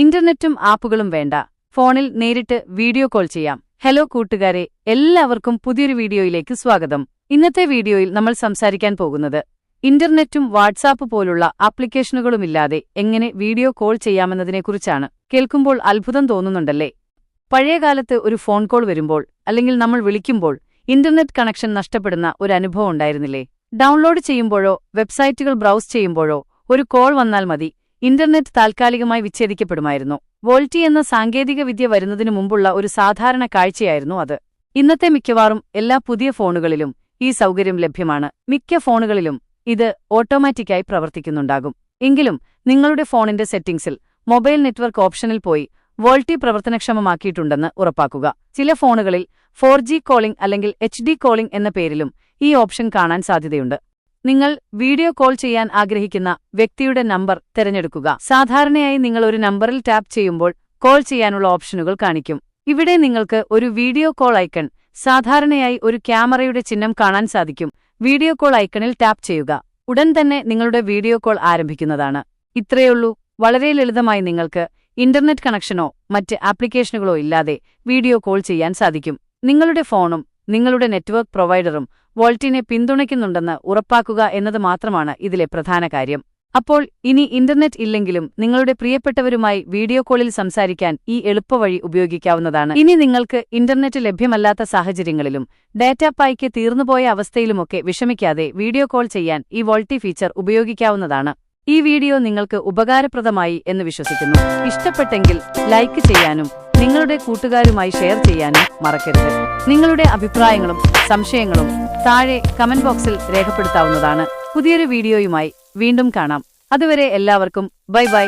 ഇന്റർനെറ്റും ആപ്പുകളും വേണ്ട. ഫോണിൽ നേരിട്ട് വീഡിയോ കോൾ ചെയ്യാം. ഹലോ കൂട്ടുകാരെ എല്ലാവർക്കും പുതിയൊരു വീഡിയോയിലേക്ക് സ്വാഗതം. ഇന്നത്തെ വീഡിയോയിൽ നമ്മൾ സംസാരിക്കാൻ പോകുന്നത് ഇന്റർനെറ്റും വാട്സാപ്പ് പോലുള്ള ആപ്ലിക്കേഷനുകളുമില്ലാതെ എങ്ങനെ വീഡിയോ കോൾ ചെയ്യാമെന്നതിനെക്കുറിച്ചാണ്. കേൾക്കുമ്പോൾ അത്ഭുതം തോന്നുന്നുണ്ടല്ലേ? പഴയകാലത്ത് ഒരു ഫോൺ കോൾ വരുമ്പോൾ അല്ലെങ്കിൽ നമ്മൾ വിളിക്കുമ്പോൾ ഇന്റർനെറ്റ് കണക്ഷൻ നഷ്ടപ്പെടുന്ന ഒരു അനുഭവം ഉണ്ടായിരുന്നില്ലേ? ഡൗൺലോഡ് ചെയ്യുമ്പോഴോ വെബ്സൈറ്റുകൾ ബ്രൗസ് ചെയ്യുമ്പോഴോ ഒരു കോൾ വന്നാൽ മതി. ഇന്റർനെറ്റ് താൽക്കാലികമായി വിച്ഛേദിക്കപ്പെടുമായിരുന്നു. വോൾട്ടി എന്ന സാങ്കേതിക വിദ്യ വരുന്നതിനു മുമ്പുള്ള ഒരു സാധാരണ കാഴ്ചയായിരുന്നു അത്. ഇന്നത്തെ മിക്കവാറും എല്ലാ പുതിയ ഫോണുകളിലും ഈ സൗകര്യം ലഭ്യമാണ്. മിക്ക ഫോണുകളിലും ഇത് ഓട്ടോമാറ്റിക്കായി പ്രവർത്തിക്കുന്നുണ്ടാകും. എങ്കിലും നിങ്ങളുടെ ഫോണിന്റെ സെറ്റിംഗ്സിൽ മൊബൈൽ നെറ്റ്വർക്ക് ഓപ്ഷനിൽ പോയി വോൾട്ടി പ്രവർത്തനക്ഷമമാക്കിയിട്ടുണ്ടെന്ന് ഉറപ്പാക്കുക. ചില ഫോണുകളിൽ ഫോർ കോളിംഗ് അല്ലെങ്കിൽ എച്ച് കോളിംഗ് എന്ന പേരിലും ഈ ഓപ്ഷൻ കാണാൻ സാധ്യതയുണ്ട്. നിങ്ങൾ വീഡിയോ കോൾ ചെയ്യാൻ ആഗ്രഹിക്കുന്ന വ്യക്തിയുടെ നമ്പർ തിരഞ്ഞെടുക്കുക. സാധാരണയായി നിങ്ങൾ ഒരു നമ്പറിൽ ടാപ്പ് ചെയ്യുമ്പോൾ കോൾ ചെയ്യാനുള്ള ഓപ്ഷനുകൾ കാണിക്കും. ഇവിടെ നിങ്ങൾക്ക് ഒരു വീഡിയോ കോൾ ഐക്കൺ സാധാരണയായി ഒരു ക്യാമറയുടെ ചിഹ്നം കാണാൻ സാധിക്കും. വീഡിയോ കോൾ ഐക്കണിൽ ടാപ്പ് ചെയ്യുക. ഉടൻ തന്നെ നിങ്ങളുടെ വീഡിയോ കോൾ ആരംഭിക്കുന്നതാണ്. ഇത്രയുള്ളൂ വളരെ ലളിതമായി നിങ്ങൾക്ക് ഇന്റർനെറ്റ് കണക്ഷനോ മറ്റ് ആപ്ലിക്കേഷനുകളോ ഇല്ലാതെ വീഡിയോ കോൾ ചെയ്യാൻ സാധിക്കും. നിങ്ങളുടെ ഫോണും നിങ്ങളുടെ നെറ്റ്വർക്ക് പ്രൊവൈഡറും വോൾട്ടിനെ പിന്തുണയ്ക്കുന്നുണ്ടെന്ന് ഉറപ്പാക്കുക എന്നത് മാത്രമാണ് ഇതിലെ പ്രധാന കാര്യം. അപ്പോൾ ഇനി ഇന്റർനെറ്റ് ഇല്ലെങ്കിലും നിങ്ങളുടെ പ്രിയപ്പെട്ടവരുമായി വീഡിയോ കോളിൽ സംസാരിക്കാൻ ഈ എളുപ്പവഴി ഉപയോഗിക്കാവുന്നതാണ്. ഇനി നിങ്ങൾക്ക് ഇന്റർനെറ്റ് ലഭ്യമല്ലാത്ത സാഹചര്യങ്ങളിലും ഡാറ്റ പായ്ക്ക് തീർന്നുപോയ അവസ്ഥയിലുമൊക്കെ വിഷമിക്കാതെ വീഡിയോ കോൾ ചെയ്യാൻ ഈ വോൾട്ടി ഫീച്ചർ ഉപയോഗിക്കാവുന്നതാണ്. ഈ വീഡിയോ നിങ്ങൾക്ക് ഉപകാരപ്രദമായി എന്ന് വിശ്വസിക്കുന്നു. ഇഷ്ടപ്പെട്ടെങ്കിൽ ലൈക്ക് ചെയ്യാനും നിങ്ങളുടെ കൂട്ടുകാരുമായി ഷെയർ ചെയ്യാനും മറക്കരുത്. നിങ്ങളുടെ അഭിപ്രായങ്ങളും സംശയങ്ങളും താഴെ കമന്റ് ബോക്സിൽ രേഖപ്പെടുത്താവുന്നതാണ്. പുതിയൊരു വീഡിയോയുമായി വീണ്ടും കാണാം. അതുവരെ എല്ലാവർക്കും ബൈ ബൈ.